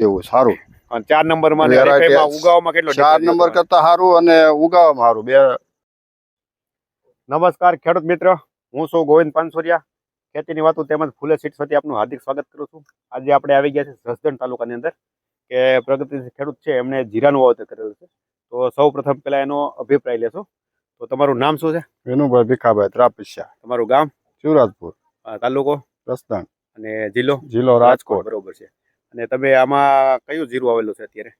એવું સારું. ચાર નંબરમાં ઉગાવામાં કેટલો ચાર નંબર કરતા સારું અને ઉગાવામાં સારું બે નમસ્કાર ખેડૂત મિત્ર. હું છું ગોવિંદ પાનસોરિયા. ખેતીની વાતો તેમજ ફૂલે સીટ આપનું હાર્દિક સ્વાગત કરું છું. આજે આપણે આવી ગયા છે જસદણ તાલુકાની અંદર કે પ્રગતિશીલ ખેડૂત છે એમણે જીરાનું વાવેતર કરેલું છે. તો સૌ પ્રથમ પહેલા એનો અભિપ્રાય લેશો. તો તમારું નામ શું છે? વિનુભાઈ ભીખાભાઈ ત્રાપિસ્યા. તમારું ગામ? શિવરાજપુર. તાલુકો? રસદાણ અને જિલ્લો? જિલ્લો રાજકોટ. બરોબર છે. અને તમે આમાં કયું જીરું આવેલું છે અત્યારે?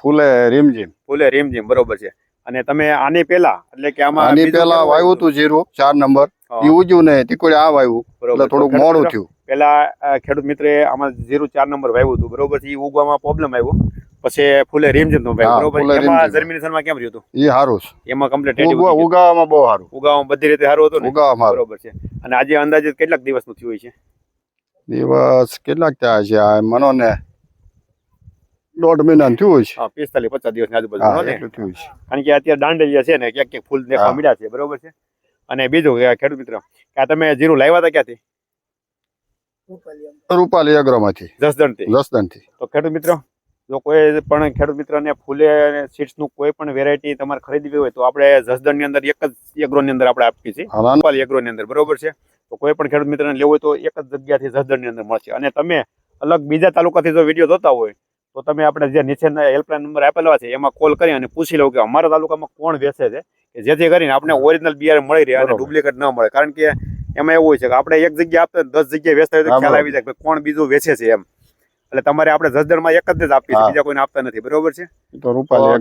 ફૂલે. રીમઝીમ. ફૂલે રીમજીમ બરોબર છે. અને તમે આની પહેલા એટલે કે આમાં આની પેલા વાવ્યું હતું જીરું ચાર નંબર. એ ઉજ્યું નહીં તીકોડે આ વાવ્યું. એટલે થોડુંક ખેડૂત મોડું થયું. પેલા ખેડૂત મિત્રે આમાં જીરું ચાર નંબર વાવ્યું હતું બરોબર છે. ઈ ઉગવામાં પ્રોબ્લેમ આવ્યો. પછી ફૂલે રીમઝીમનું વાવ્યું બરોબર. ફૂલે એમાં જર્મિનેશનમાં કેમ રહ્યું હતું? એ સારું છે. એમાં કમ્પ્લીટ ઉગાવામાં બહુ સારું ઉગાવામાં બધી રીતે સારું હતું ને? ઉગાવામાં બરોબર છે. અને આજે અંદાજે કેટલાક દિવસનું થયું હોય છે? દિવસ કેટલાક થયા છે? આ મનો ને દોઢ મહિના થયું છે. હા પિસ્તાલીસ પચાસ દિવસની આજુબાજુ થયું છે. કારણ કે અત્યારે દાંડલિયા છે ને ક્યાંક ક્યાંક ફૂલ દેખવા મળ્યા છે બરોબર છે? અને બીજું કે ખેડૂત મિત્ર કે તમે જીરું લાવ્યા હતા ક્યાંથી? રૂપાલી અગ્રમાંથી. જસદણથી જસદણથી તો ખેડૂત મિત્રો જો કોઈ પણ ખેડૂત મિત્રને ફૂલે સીડ્સનું કોઈ પણ વેરાયટી તમારે ખરીદવી હોય તો આપણે જસદણની અંદર એક જ એગ્રો ની અંદર આપણે આપીએ છીએ. રૂપાલી એગ્રો ની અંદર બરોબર છે? તો કોઈ પણ ખેડૂત મિત્રને લેવું હોય તો એક જ જગ્યાથી જસદણની અંદર મળશે. અને તમે અલગ બીજા તાલુકાથી જો વીડિયો જોતા હોય તો તમે આપણે જે નીચેના હેલ્પલાઇન નંબર આપેલા છે એમાં કોલ કરી અને પૂછી લો કે અમારા તાલુકામાં કોણ વેચે છે કે જેથી કરીને આપણે ઓરિજિનલ બિયારણ મળી રહે અને ડુપ્લિકેટ ન મળે. કારણ કે એમાં એવું હોય છે કે આપણે એક જગ્યા આપતા દસ જગ્યાએ વેચતા હોય તો ખ્યાલ આવી જાય કે કોણ બીજું વેચે છે એમ. એટલે તમારે આપણે જસદણમાં એક જ આપીએ છીએ બીજા કોઈને આપતા નથી. બરોબર છે? તો રૂપાલી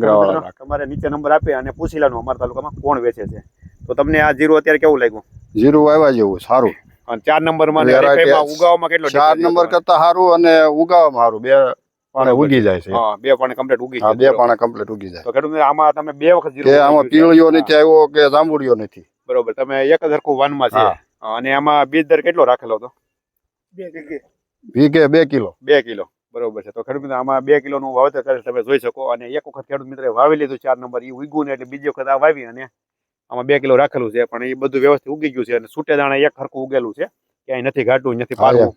તમારે નીચે નંબર આપે અને પૂછી લેવાનું અમારા તાલુકામાં કોણ વેચે છે. તો તમને આ જીરો અત્યારે કેવું લાગ્યું? જીરું વાવવા જેવું સારું. અને ચાર નંબરમાં Variety કેટલો ચાર નંબર કરતા સારું અને ઉગાવવામાં સારું બે પાણે ઉગી જાય છે. હા બે પાણી કમ્પ્લીટ ઉગી જાય બે. પાણે કમ્પ્લીટ ઉગી જાય. તો ખેડૂત આમાં તમે બે વખત જીરું કે આમાં પીળીઓ નથી આવ્યો કે જાંબુડીઓ નથી. બરોબર તમે એક જ હરખું વાનમાં છે. અને આમાં બીજ દર કેટલો રાખેલો હતો? વીઘે. બે કિલો. બે કિલો. બરોબર છે. તો ખેડૂત મિત્ર આમાં બે કિલોનું વાવેતર કરે તમે જોઈ શકો. અને એક વખત ખેડૂત મિત્રે વાવી લીધું ચાર નંબર. એ ઉગ્યું ને એટલે બીજી વખત આ વાવી અને આમાં બે કિલો રાખેલું છે પણ એ બધું વ્યવસ્થિત ઉગી ગયું છે અને છૂટે દાણા એક હરખું ઉગેલું છે ક્યાંય નથી ઘાટું નથી હા, પાડવું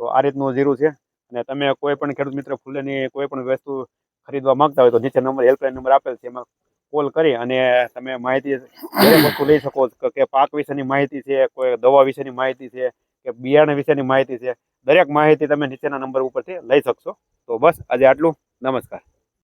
તો આ રીતનું જીરું છે. અને તમે કોઈ પણ ખેડૂત મિત્ર ફૂલની કોઈ પણ વસ્તુ ખરીદવા માંગતા હોય તો નીચે નંબર હેલ્પલાઇન નંબર આપેલ છે એમાં કોલ કરી અને તમે માહિતી વસ્તુ લઈ શકો કે પાક વિશેની માહિતી છે કોઈ દવા વિશેની માહિતી છે કે બિયારણ વિશેની માહિતી છે દરેક માહિતી તમે નીચેના નંબર ઉપરથી લઈ શકશો. તો બસ આજે આટલું. નમસ્કાર.